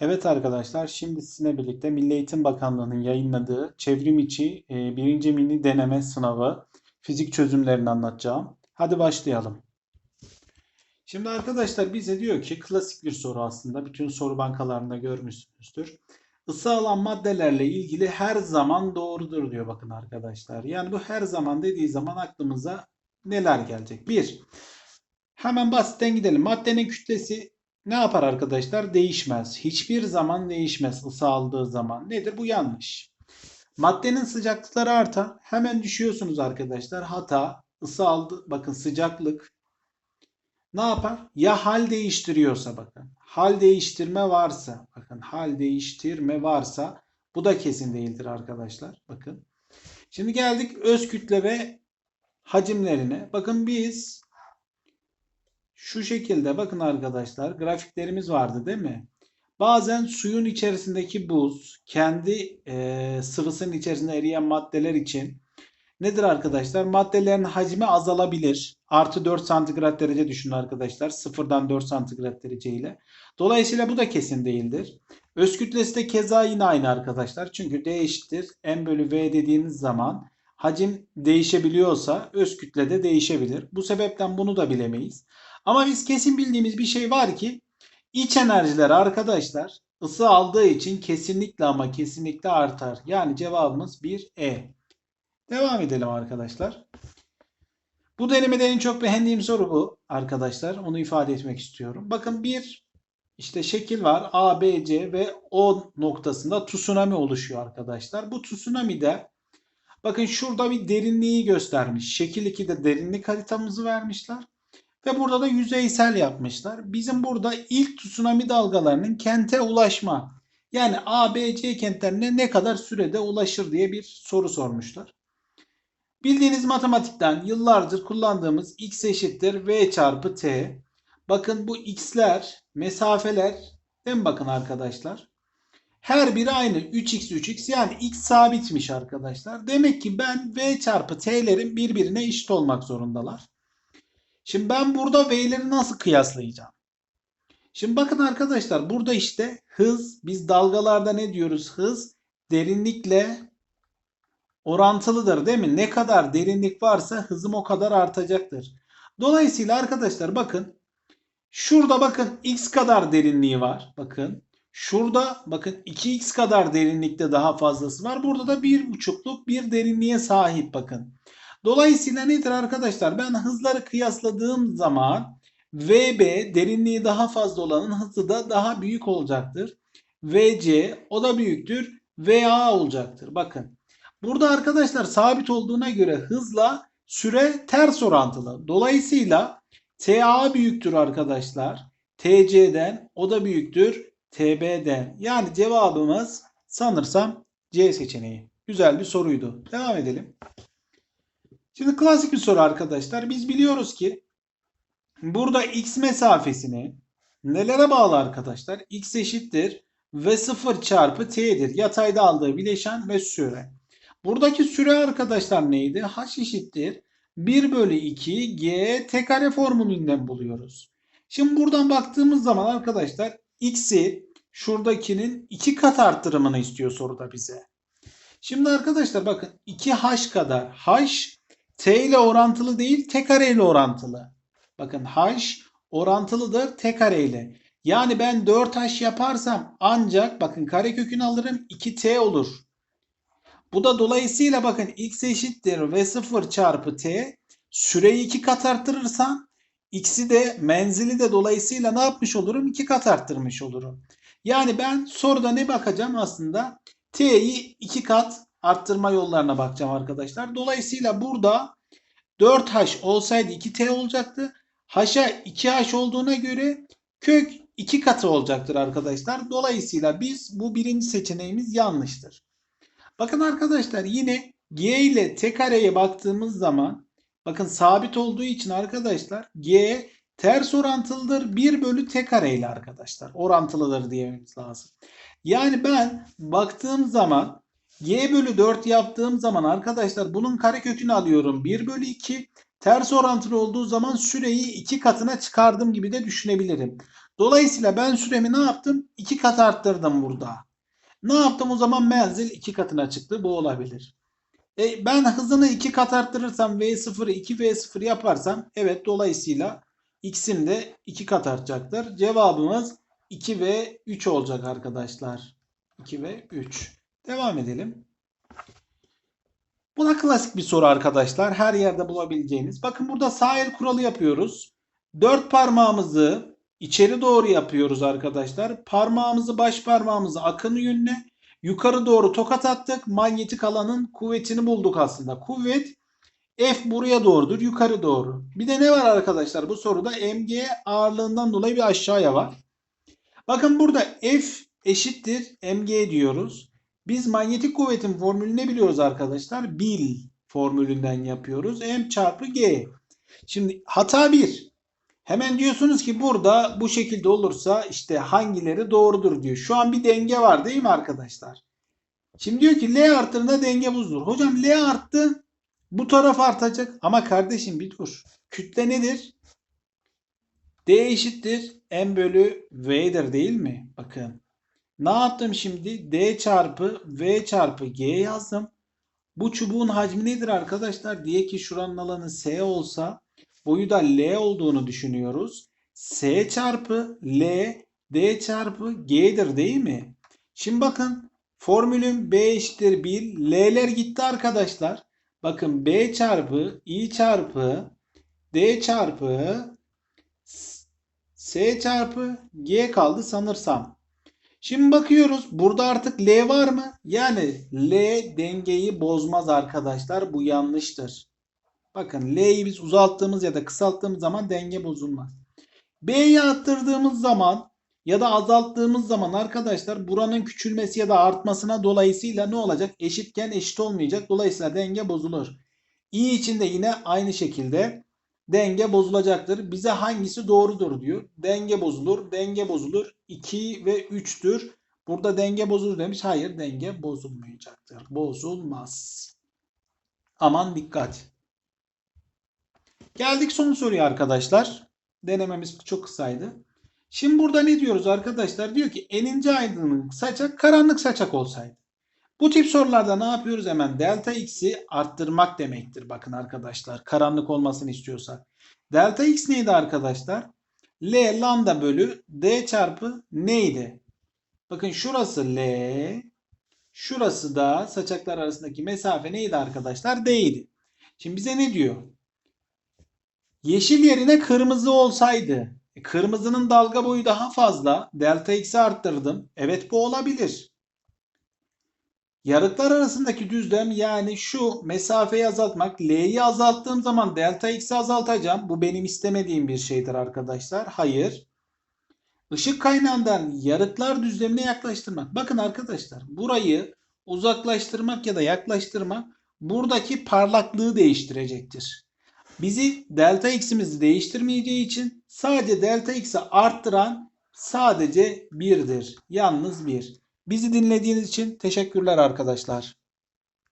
Evet arkadaşlar, şimdi sizinle birlikte Milli Eğitim Bakanlığı'nın yayınladığı çevrim içi e, birinci mini deneme sınavı fizik çözümlerini anlatacağım. Hadi başlayalım. Şimdi arkadaşlar bize diyor ki klasik bir soru aslında. Bütün soru bankalarında görmüşsünüzdür. Isı alan maddelerle ilgili her zaman doğrudur diyor bakın arkadaşlar. Yani bu her zaman dediği zaman aklımıza neler gelecek? Bir, hemen basitten gidelim. Maddenin kütlesi ne yapar arkadaşlar? Değişmez. Hiçbir zaman değişmez ısı aldığı zaman. Nedir? Bu yanlış. Maddenin sıcaklıkları artar. Hemen düşüyorsunuz arkadaşlar. Hata ısı aldı. Bakın sıcaklık ne yapar? Ya hal değiştiriyorsa bakın. Hal değiştirme varsa bakın hal değiştirme varsa bu da kesin değildir arkadaşlar. Bakın. Şimdi geldik öz kütle ve hacimlerine. Bakın biz şu şekilde bakın arkadaşlar grafiklerimiz vardı değil mi? Bazen suyun içerisindeki buz kendi e, sıvısının içerisinde eriyen maddeler için nedir arkadaşlar? Maddelerin hacmi azalabilir. Artı 4 santigrat derece düşünün arkadaşlar. Sıfırdan 4 santigrat derece ile. Dolayısıyla bu da kesin değildir. Öz kütlesi de keza yine aynı arkadaşlar. Çünkü D M bölü V dediğimiz zaman hacim değişebiliyorsa öz kütle de değişebilir. Bu sebepten bunu da bilemeyiz. Ama biz kesin bildiğimiz bir şey var ki iç enerjiler arkadaşlar ısı aldığı için kesinlikle ama kesinlikle artar. Yani cevabımız 1E. Devam edelim arkadaşlar. Bu denemede en çok beğendiğim soru bu arkadaşlar. Onu ifade etmek istiyorum. Bakın bir işte şekil var. A, B, C ve O noktasında tsunami oluşuyor arkadaşlar. Bu tsunami'de bakın şurada bir derinliği göstermiş. Şekil 2'de derinlik haritamızı vermişler. Ve burada da yüzeysel yapmışlar. Bizim burada ilk tsunami dalgalarının kente ulaşma yani A, B, C kentlerine ne kadar sürede ulaşır diye bir soru sormuşlar. Bildiğiniz matematikten yıllardır kullandığımız x eşittir v çarpı t. Bakın bu x'ler, mesafeler değil mi bakın arkadaşlar? Her biri aynı 3x 3x yani x sabitmiş arkadaşlar. Demek ki ben v çarpı t'lerin birbirine eşit olmak zorundalar. Şimdi ben burada V'leri nasıl kıyaslayacağım? Şimdi bakın arkadaşlar burada işte hız biz dalgalarda ne diyoruz? Hız derinlikle orantılıdır değil mi? Ne kadar derinlik varsa hızım o kadar artacaktır. Dolayısıyla arkadaşlar bakın şurada bakın x kadar derinliği var. Bakın şurada bakın 2x kadar derinlikte daha fazlası var. Burada da 1,5'luk bir derinliğe sahip bakın. Dolayısıyla nedir arkadaşlar? Ben hızları kıyasladığım zaman VB derinliği daha fazla olanın hızı da daha büyük olacaktır. VC o da büyüktür. VA olacaktır. Bakın. Burada arkadaşlar sabit olduğuna göre hızla süre ters orantılı. Dolayısıyla TA büyüktür arkadaşlar. TC'den o da büyüktür TB'den. Yani cevabımız sanırsam C seçeneği. Güzel bir soruydu. Devam edelim. Şimdi klasik bir soru arkadaşlar. Biz biliyoruz ki burada x mesafesini nelere bağlı arkadaşlar? x eşittir v 0 çarpı t'dir. Yatayda aldığı bileşen ve süre. Buradaki süre arkadaşlar neydi? h eşittir 1 bölü 2 g t kare formülünden buluyoruz. Şimdi buradan baktığımız zaman arkadaşlar x'i şuradakinin 2 kat arttırımını istiyor soruda bize. Şimdi arkadaşlar bakın 2h kadar h t ile orantılı değil t kare ile orantılı. Bakın h orantılıdır t kare ile. Yani ben 4h yaparsam ancak bakın kare kökünü alırım 2t olur. Bu da dolayısıyla bakın x eşittir v0 çarpı t. Süreyi 2 kat arttırırsam x'i de menzili de dolayısıyla ne yapmış olurum? 2 kat arttırmış olurum. Yani ben soruda ne bakacağım aslında? T'yi 2 kat arttırma yollarına bakacağım arkadaşlar. Dolayısıyla burada 4h olsaydı 2t olacaktı. h'a 2h olduğuna göre kök 2 katı olacaktır arkadaşlar. Dolayısıyla biz bu birinci seçeneğimiz yanlıştır. Bakın arkadaşlar yine g ile t kareye baktığımız zaman bakın sabit olduğu için arkadaşlar g ters orantılıdır 1 bölü t kare ile arkadaşlar. Orantılıdır diyememiz lazım. Yani ben baktığım zaman y bölü 4 yaptığım zaman arkadaşlar bunun karekökünü alıyorum. 1 bölü 2 ters orantılı olduğu zaman süreyi 2 katına çıkardım gibi de düşünebilirim. Dolayısıyla ben süremi ne yaptım? 2 kat arttırdım burada. Ne yaptım o zaman menzil 2 katına çıktı. Bu olabilir. E, ben hızını 2 kat arttırırsam V0'ı 2V0 yaparsam evet dolayısıyla x'im de 2 kat artacaktır. Cevabımız 2 ve 3 olacak arkadaşlar. 2 ve 3. Devam edelim. Bu da klasik bir soru arkadaşlar. Her yerde bulabileceğiniz. Bakın burada sağ el kuralı yapıyoruz. Dört parmağımızı içeri doğru yapıyoruz arkadaşlar. Parmağımızı baş parmağımızı akın yönüne yukarı doğru tokat attık. Manyetik alanın kuvvetini bulduk aslında. Kuvvet F buraya doğrudur. Yukarı doğru. Bir de ne var arkadaşlar? Bu soruda mg ağırlığından dolayı bir aşağıya var. Bakın burada F eşittir mg diyoruz. Biz manyetik kuvvetin formülünü ne biliyoruz arkadaşlar? Bil formülünden yapıyoruz. M çarpı G. Şimdi hata 1. Hemen diyorsunuz ki burada bu şekilde olursa işte hangileri doğrudur diyor. Şu an bir denge var değil mi arkadaşlar? Şimdi diyor ki L arttığında denge bozulur. Hocam L arttı. Bu taraf artacak. Ama kardeşim bir dur. Kütle nedir? D eşittir M bölü V'dir değil mi? Bakın. Ne yaptım şimdi? D çarpı V çarpı G yazdım. Bu çubuğun hacmi nedir arkadaşlar? Diye ki şuranın alanı S olsa boyu da L olduğunu düşünüyoruz. S çarpı L D çarpı G'dir değil mi? Şimdi bakın formülüm B eşittir 1. L'ler gitti arkadaşlar. Bakın B çarpı I çarpı D çarpı S çarpı G kaldı sanırsam. Şimdi bakıyoruz. Burada artık L var mı? Yani L dengeyi bozmaz arkadaşlar. Bu yanlıştır. Bakın L'yi biz uzalttığımız ya da kısalttığımız zaman denge bozulmaz. B'yi arttırdığımız zaman ya da azalttığımız zaman arkadaşlar buranın küçülmesi ya da artmasına dolayısıyla ne olacak? Eşitken eşit olmayacak. Dolayısıyla denge bozulur. İ için de yine aynı şekilde denge bozulacaktır. Bize hangisi doğrudur diyor. Denge bozulur, denge bozulur. 2 ve 3'tür. Burada denge bozulur demiş. Hayır denge bozulmayacaktır. Bozulmaz. Aman dikkat. Geldik son soruya arkadaşlar. Denememiz çok kısaydı. Şimdi burada ne diyoruz arkadaşlar? Diyor ki enince aydınlık saçak karanlık saçak olsaydı. Bu tip sorularda ne yapıyoruz hemen? Delta x'i arttırmak demektir. Bakın arkadaşlar karanlık olmasını istiyorsak. Delta x neydi arkadaşlar? L lambda bölü D çarpı neydi? Bakın şurası L. Şurası da saçaklar arasındaki mesafe neydi arkadaşlar? D idi. Şimdi bize ne diyor? Yeşil yerine kırmızı olsaydı. e, Kırmızının dalga boyu daha fazla. Delta x'i arttırdım. Evet bu olabilir. Yarıklar arasındaki düzlem yani şu mesafeyi azaltmak. L'yi azalttığım zaman delta x'i azaltacağım. Bu benim istemediğim bir şeydir arkadaşlar. Hayır. Işık kaynağından yarıklar düzlemine yaklaştırmak. Bakın arkadaşlar burayı uzaklaştırmak ya da yaklaştırmak buradaki parlaklığı değiştirecektir. Bizi delta x'imizi değiştirmeyeceği için sadece delta x'i arttıran sadece 1'dir. Yalnız 1. Bizi dinlediğiniz için teşekkürler arkadaşlar.